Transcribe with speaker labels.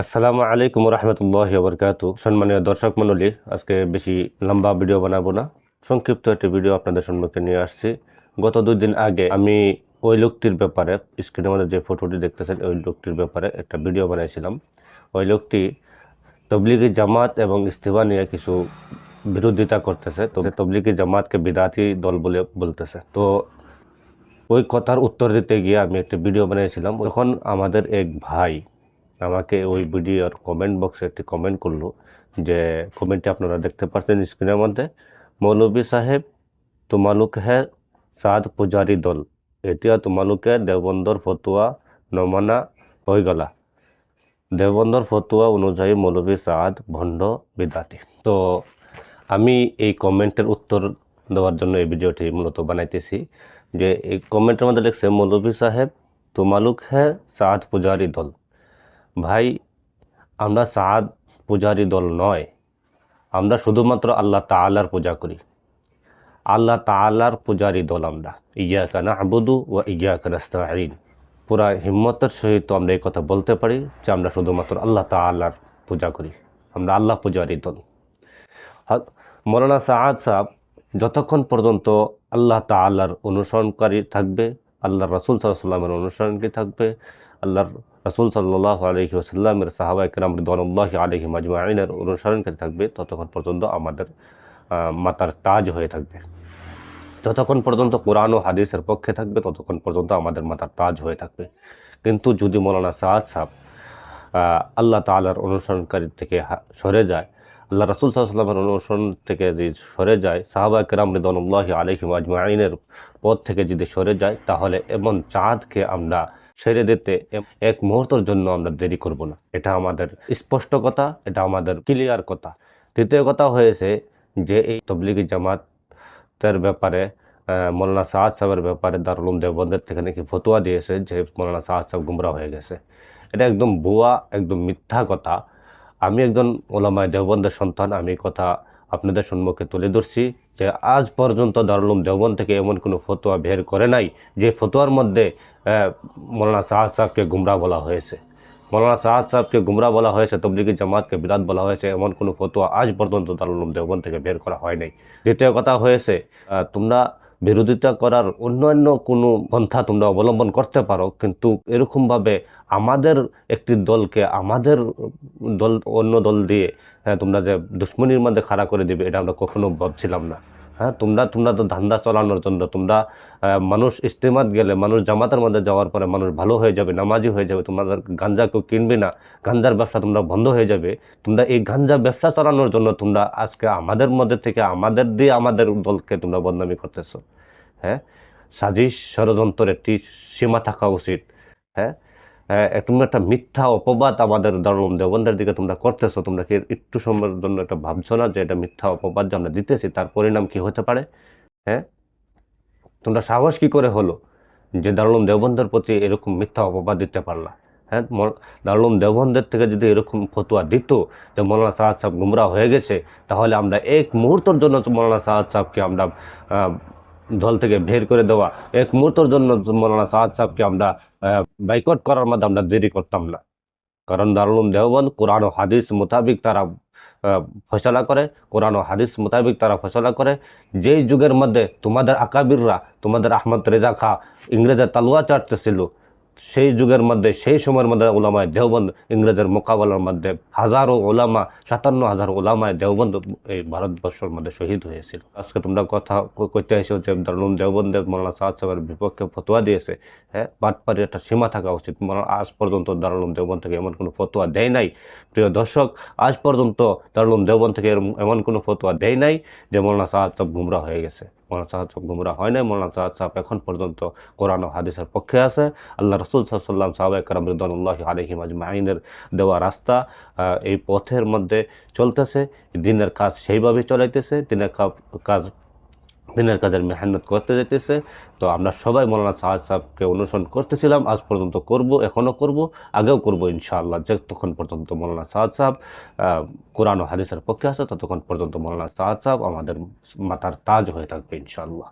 Speaker 1: আসসালামু আলাইকুম রহমতুল্লাহ বরকাত সম্মানীয় দর্শক মণ্ডলী, আজকে বেশি লম্বা ভিডিও বানাবো না। সংক্ষিপ্ত একটি ভিডিও আপনাদের সম্মুখে নিয়ে আসছি। গত দুই দিন আগে আমি ওই লোকটির ব্যাপারে স্ক্রিনের মধ্যে যে ফটোটি দেখতেছেন, ওই লোকটির ব্যাপারে একটা ভিডিও বানাইছিলাম। ওই লোকটি তবলিগি জামাত এবং ইস্তেফা নিয়ে কিছু বিরোধিতা করতেছে। তো তবলিগি জামাতকে বিদাতি দল বলে বলতেছে। তো ওই কথার উত্তর দিতে গিয়ে আমি একটা ভিডিও বানিয়েছিলাম তখন আমাদের এক ভাই আমাকে ওই ভিডিওর কমেন্ট বক্সে একটি কমেন্ট করল যে কমেন্টটি আপনারা দেখতে পাচ্ছেন স্ক্রিনের মধ্যে। মৌলবী সাহেব, তোমালোক হে সাদ পূজারী দল এতিয়া তোমালোকে দেৱবন্দৰ ফটোৱা নমনা হৈ গলা। দেৱবন্দৰ ফটোৱা অনুযায়ী মৌলবী সাদ ভণ্ড বিদাতি তো আমি এই কমেন্টের উত্তর দেওয়ার জন্য এই ভিডিওটি মূলত বানাইতেছি। যে এই কমেন্টের মধ্যে লিখছে মৌলবী সাহেব, তোমালোক হে সাদ পূজারী দল ভাই, আমরা সাদ পূজারী দল নয়। আমরা শুধুমাত্র আল্লাহ তাআলার পূজা করি। আল্লাহ তাআলার পূজারী দল আমরা। ইয়াকা নাবুদু ও ইয়াকা নাস্তাইন পুরা হিম্মতের সহিত আমরা এই কথা বলতে পারি যে আমরা শুধুমাত্র আল্লাহ তাআলার পূজা করি। আমরা আল্লাহ পূজারী দল। মৌলানা সাআদ সাহেব, যতক্ষণ পর্যন্ত আল্লাহ তাআলার অনুসরণকারী থাকবে আল্লাহ রসুল সাল্লামের অনুসরণকারী থাকবে, আল্লাহর রসুল সাল্লাহ আলহি ওসাল্লামের সাহাবা ইকরাম রিদওয়ানুল্লাহ আলহি মাজমাইনের অনুসরণকারী থাকবে, ততক্ষণ পর্যন্ত আমাদের মাতার তাজ হয়ে থাকবে। যতক্ষণ পর্যন্ত কোরআন ও হাদিসের পক্ষে থাকবে, ততক্ষণ পর্যন্ত আমাদের মাথার তাজ হয়ে থাকবে। কিন্তু যদি মৌলানা সাদ সাহ আল্লাহ তালার অনুসরণকারী থেকে সরে যায়, আল্লাহ রসুল সাল্লামের অনুসরণ থেকে যদি সরে যায়, সাহাবা কেরাম রিদনুল্লাহ আলহিম আজমাইনের পথ থেকে যদি সরে যায়, তাহলে এমন চাঁদকে আমরা ছেড়ে দিতে এক মুহূর্তের জন্য আমরা দেরি করব না। এটা আমাদের স্পষ্ট কথা এটা আমাদের ক্লিয়ার কথা। তৃতীয় কথা হয়েছে যে এই তবলিগি জামাতের ব্যাপারে মৌলানা সাহাদ সাহেবের ব্যাপারে দারুল দেবন্দের থেকে নাকি ফতুয়া দিয়েছে যে মৌলানা সাহাদ সাহেব গুমরা হয়ে গেছে। এটা একদম ভুয়া, একদম মিথ্যা কথা। আমি একজন ওলামায় দেওবন্দের সন্তান, আমি কথা আপনাদের সম্মুখে তুলে ধরছি যে আজ পর্যন্ত দারুলুম দেওবন থেকে এমন কোনো ফতোয়া বের করে নাই যে ফতোয়ার মধ্যে মৌলানা সাহাদ সাহেবকে গুমরা বলা হয়েছে। মৌলানা সাহাদ সাহেবকে গুমরা বলা হয়েছে, তবলিগি জামাতকে বিরাট বলা হয়েছে, এমন কোনো ফতোয়া আজ পর্যন্ত দারুলুম দেওবন থেকে বের করা হয় নাই। দ্বিতীয় কথা হয়েছে তোমরা বিরোধিতা করার অন্যান্য কোনো পন্থা তোমরা অবলম্বন করতে পারো, কিন্তু এরকমভাবে আমাদের একটি দলকে আমাদের দল, অন্য দল দিয়ে হ্যাঁ তোমরা যে দুশ্মনির মধ্যে খাড়া করে দিবে, এটা আমরা কখনো ভাবছিলাম না। হ্যাঁ তোমরা তোমরা তো ধান্দা চালানোর জন্য, তোমরা মানুষ ইস্তেমাত গেলে, মানুষ জামাতের মধ্যে যাওয়ার পরে মানুষ ভালো হয়ে যাবে, নামাজি হয়ে যাবে, তোমাদের গাঞ্জা কেউ কিনবে না, গাঞ্জার ব্যবসা তোমরা বন্ধ হয়ে যাবে, তোমরা এই গাঞ্জা ব্যবসা চালানোর জন্য তোমরা আজকে আমাদের মধ্যে থেকে, আমাদের দিয়ে আমাদের দলকে তোমরা বদনামি করতেছো হ্যাঁ? সাজিশ ষড়যন্ত্রের একটি সীমা থাকা উচিত হ্যাঁ? হ্যাঁ, এ- তুমি একটা মিথ্যা অপবাদ আমাদের ধর্ম দেবন্দের দিকে তোমরা করতেছো। তোমরা কি একটু সময়ের জন্য একটা ভাবছ না যে এটা মিথ্যা অপবাদ যে আমরা দিতেছি তার পরিণাম কি হতে পারে? হ্যাঁ? তোমরা সাহস কি করে হলো যে দারুলম দেওবন্দের প্রতি এরকম মিথ্যা অপবাদ দিতে পারলা? হ্যাঁ দারুলম দেওবন্দের থেকে যদি এরকম ফতুয়া দিত যে মৌলানা সাহাদ সাহেব গুমরা হয়ে গেছে তাহলে আমরা এক মুহূর্তের জন্য মৌলানা সাহাদ সাহেবকে আমরা দল থেকে বের করে দেওয়া। এক মুহূর্তের জন্য মৌলানা সাহাদ সাহেবকে আমরা বাইকট করার মধ্যে আমরা দেরি করতাম না। কারণ দারুলুম দেওবন্দ কোরআন ও হাদিস মোতাবিক তারা ফসলা করে, কোরআন ও হাদিস মোতাবিক তারা ফসলা করে। যেই যুগের মধ্যে তোমাদের আকাবিররা, তোমাদের আহমদ রেজা খা ইংরেজের তালুয়া চাটতেছিল সেই যুগের মধ্যে, সেই সময়ের মধ্যে ওলামায় দেওবন্দ ইংরেজের মোকাবেলার মধ্যে হাজারো ওলামা সাতান্ন হাজার ওলামায় দেওবন্দ এই ভারতবর্ষের মধ্যে শহীদ হয়েছিল। আজকে তোমরা কথা ক- কইতে এসেছ যে দারুলুম দেওবন্দের মৌলানা সাহাদ সাহেবের বিপক্ষে ফতোয়া দিয়েছে হ্যাঁ? বাটপাড়ির একটা সীমা থাকা উচিত। আজ পর্যন্ত দারুলুম দেওবন্দ থেকে এমন কোনো ফতোয়া দেয় নাই। প্রিয় দর্শক, আজ পর্যন্ত দারুলুম দেওবন্দ থেকে এমন কোনো ফতোয়া দেয় নাই যে মৌলানা সাহাদ সাহেব গুমরা হয়ে গেছে। মৌলানা সাহাদ সাহেব গুমরা হয় নাই। মৌলানা সাহাদ সাহেব এখন পর্যন্ত কোরআন ও হাদিসের পক্ষে আছে। আল্লাহ রসুল সাল্লাম সাহাব একরাম রিদানুল্লাহ আলহিম আজমাইনের দেওয়া রাস্তা এই পথের মধ্যে চলতেছে। দিনের কাজ সেইভাবে চলাইতেছে। দিনের কাজ দিনের কাজের মেহনত করতে যেতেছে তো আমরা সবাই মৌলানা সাহাদ সাহেবকে অনুসরণ করতেছিলাম, আজ পর্যন্ত করব, এখনও করব, আগেও করব ইনশাআল্লাহ যতক্ষণ পর্যন্ত মৌলানা সাহাদ সাহেব কোরআন ও হাদিসের পক্ষে আসে ততক্ষণ পর্যন্ত মৌলানা সাহাদ সাহেব আমাদের মাথার তাজ হয়ে থাকবে ইনশাআল্লাহ।